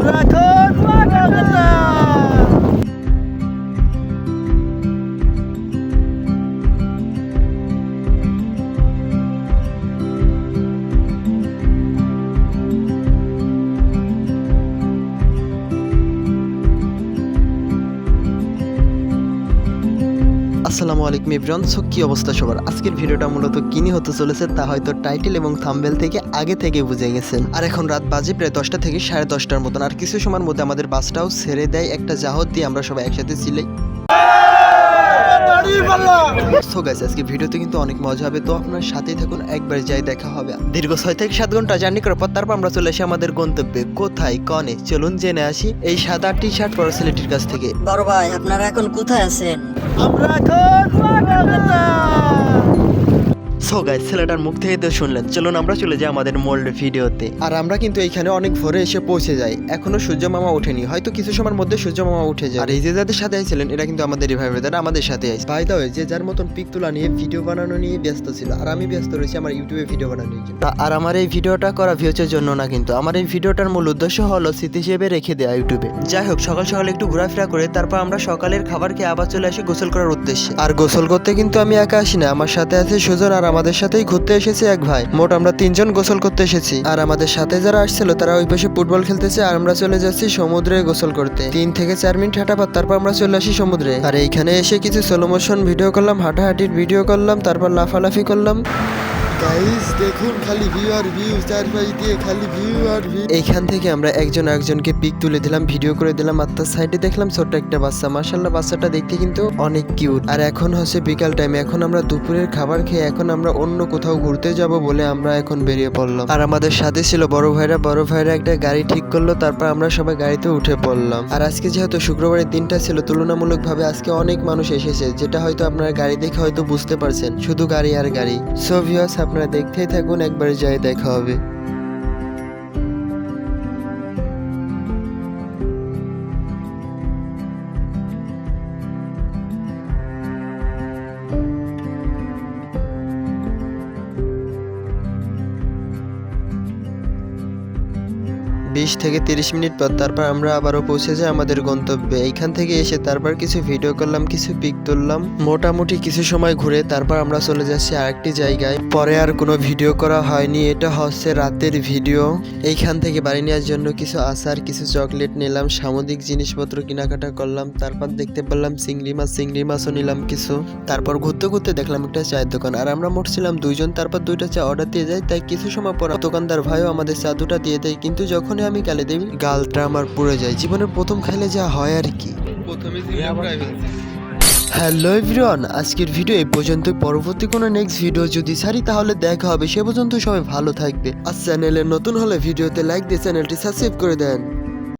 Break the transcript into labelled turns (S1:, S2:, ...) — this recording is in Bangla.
S1: আমরা আসসালামু আলাইকুম ইব্রান সো, কি অবস্থা সবার? আজকের ভিডিওটা মূলত কিনি হতে চলেছে তা হয়তো টাইটেল এবং থাম্বেল থেকে আগে থেকে বুঝে গেছেন। আর এখন রাত বাজে প্রায় দশটা থেকে সাড়ে দশটার মতন। আর কিছু সময়ের মধ্যে আমাদের বাসটাও ছেড়ে দেয় একটা জাহাজ দিয়ে আমরা সবাই একসাথে ছিলাই আজকে ভিডিওতে কিন্তু অনেক মজা হবে। তো আপনার সাথেই থাকুন, একবার যাই দেখা হবে। দীর্ঘ ছয় থেকে সাত ঘণ্টা জার্নি করার পর তারপর আমরা চলে আসি আমাদের গন্তব্যে। কোথায়? কনে? চলুন জেনে আসি। এই সাদা টি শার্ট পরা ছেলেটির কাছ থেকে।
S2: বড় ভাই, আপনারা এখন কোথায় আছেন?
S1: আমরা এখন কলকাতা সো ছেলেটার মুখ থেকে তো শুনলেন। চলুন আমরা চলে যাই আমাদের মোল্ড ভিডিওতে। আর আমরা কিন্তু এইখানে অনেক ভোরে এসে পৌঁছে যাই। এখনও সূর্য মামা ওঠেনি। হয়তো কিছু সময়ের মধ্যে সূর্য মামা উঠে যায় আর এই যে যাদের সাথে আইছিলেন এটা কিন্তু আমাদের ভাই ব্রাদার আমাদের সাথে আইছে। ভাই দাও যে যার মতন পিক তোলা নিয়ে ভিডিও বানানো নিয়ে ব্যস্ত ছিল আর আমি ব্যস্ত রয়েছি আমার ইউটিউবে ভিডিও বানানোর জন্য। আর আমার এই ভিডিওটা করা ভিউচের জন্য না কিন্তু। আমার এই ভিডিওটার মূল উদ্দেশ্য হলো স্মৃতি হিসেবে রেখে দেওয়া ইউটিউবে যাই হোক সকাল সকাল একটু ঘোরাফেরা করে তারপর আমরা সকালের খাবার খেয়ে আবার চলে আসি গোসল করার উদ্দেশ্যে। আর গোসল করতে কিন্তু আমি একা আসি না। আমার সাথে আছে সুজন আর আমাদের সাথেই ঘুরতে এসেছে এক ভাই। মোট আমরা তিনজন গোসল করতে এসেছি। আর আমাদের সাথে যারা আসছিল, তারা ওই পাশে ফুটবল খেলতেছে আর আমরা চলে যাচ্ছি সমুদ্রে গোসল করতে। তিন থেকে চার মিনিট হাঁটাবার পর তারপর আমরা চলে আসি সমুদ্রে। আর এইখানে এসে কিছু সোলো মোশন ভিডিও করলাম, হাঁটাহাঁটির ভিডিও করলাম, তারপর লাফালাফি করলাম। গাইস দেখুন খালি ভিউ আর ভিউ চারপাশ দিয়ে খালি ভিউ আর ভিউ এইখান থেকে আমরা একজন একজনকে পিক তুলে দিলাম ভিডিও করে দিলাম, আর তার সাইডে দেখলাম ছোট্ট একটা বাচ্চা। মার্শাল্লাহ বাচ্চাটা দেখতে কিন্তু অনেক কিউট আর এখন হচ্ছে বিকাল টাইম এখন আমরা দুপুরের খাবার খেয়ে এখন আমরা অন্য কোথাও ঘুরতে যাব বলে আমরা এখন বেরিয়ে পড়লাম। আর আমাদের সাথে ছিল বড় ভাইরা বড় ভাইরা একটা গাড়ি ঠিক করল, তারপর আমরা সবাই গাড়িতে উঠে পড়লাম। আর আজকে যেহেতু শুক্রবারের দিনটা ছিল, তুলনামূলকভাবে আজকে অনেক মানুষ এসেছে, যেটা হয়তো আপনারা গাড়ি দেখে হয়তো বুঝতে পারছেন, শুধু গাড়ি আর গাড়ি। সো ভিউয়ার্স আপনারা দেখতেই থাকুন একবার যাই দেখা হবে। বিশ থেকে তিরিশ মিনিট পর তারপর আমরা আবারও পৌঁছে যাই আমাদের গন্তব্যে। এইখান থেকে এসে তারপর কিছু ভিডিও করলাম, কিছু পিক তুললাম। মোটামুটি কিছু সময় ঘুরে তারপর আমরা চলে যাচ্ছি আরেকটি জায়গায়। পরে আর কোনো ভিডিও করা হয়নি, এটা হচ্ছে রাতের ভিডিও এইখান থেকে বাড়ি নেওয়ার জন্য কিছু আচার, কিছু চকলেট নিলাম, সামুদ্রিক জিনিসপত্র কেনাকাটা করলাম, তারপর দেখতে পেলাম চিংড়ি মাছ, চিংড়ি মাছও নিলাম কিছু। তারপর ঘুরতে ঘুরতে দেখলাম একটা চায়ের দোকান, আর আমরা মোট ছিলাম দুইজন, তারপর দুইটা চা অর্ডার দিয়ে যাই তাই কিছু সময় পর দোকানদার ভাইও আমাদের চা দুটা দিয়ে দেয়, কিন্তু যখনই আমি কালে দেবী। গালটা আমার পুড়ে যায়। জীবনের প্রথম খেলে যা হয় আর কি। হ্যালো এভরিওয়ান আজকের ভিডিও এই পর্যন্ত পরবর্তী কোনো নেক্সট ভিডিও যদি সারি তাহলে দেখা হবে। সে পর্যন্ত সবাই ভালো থাকবে। আর চ্যানেলে নতুন হলে ভিডিওতে লাইক দিয়ে চ্যানেলটি সাবস্ক্রাইব করে দেন।